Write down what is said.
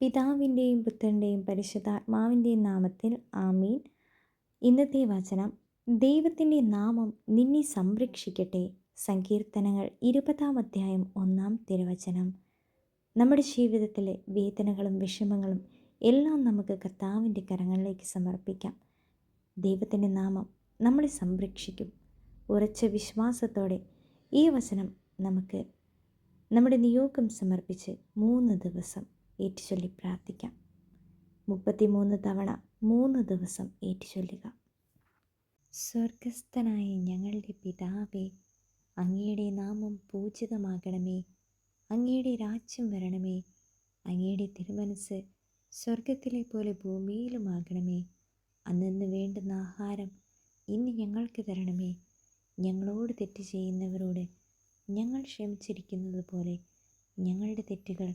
പിതാവിന്റെയും പുത്രന്റെയും പരിശുദ്ധാത്മാവിന്റെയും നാമത്തിൽ ആമീൻ. ഇന്നത്തെ വചനം ദൈവത്തിന്റെ നാമം നിന്നെ സംരക്ഷിക്കട്ടെ. സങ്കീർത്തനങ്ങൾ ഇരുപതാം അധ്യായം ഒന്നാം തിരുവചനം. നമ്മുടെ ജീവിതത്തിലെ വേദനകളും വിഷമങ്ങളും എല്ലാം നമുക്ക് കർത്താവിന്റെ കരങ്ങളിലേക്ക് സമർപ്പിക്കാം. ദൈവത്തിന്റെ നാമം നമ്മളെ സംരക്ഷിക്കും. ഉറച്ച വിശ്വാസത്തോടെ ഈ വചനം നമുക്ക് നമ്മുടെ നിയോഗം സമർപ്പിച്ച് മൂന്ന് ദിവസം ഏറ്റുചൊല്ലി പ്രാർത്ഥിക്കാം. മുപ്പത്തിമൂന്ന് തവണ മൂന്ന് ദിവസം ഏറ്റുചൊല്ലുക. സ്വർഗസ്ഥനായ ഞങ്ങളുടെ പിതാവേ അങ്ങയുടെ നാമം പൂജിതമാകണമേ. അങ്ങയുടെ രാജ്യം വരണമേ. അങ്ങയുടെ തിരുമനസ് സ്വർഗത്തിലെ പോലെ ഭൂമിയിലുമാകണമേ അന്നു വേണ്ടുന്ന ആഹാരം ഇന്ന് ഞങ്ങൾക്ക് തരണമേ. ഞങ്ങളോട് തെറ്റ് ചെയ്യുന്നവരോട് ഞങ്ങൾ ക്ഷമിച്ചിരിക്കുന്നത് പോലെ ഞങ്ങളുടെ തെറ്റുകൾ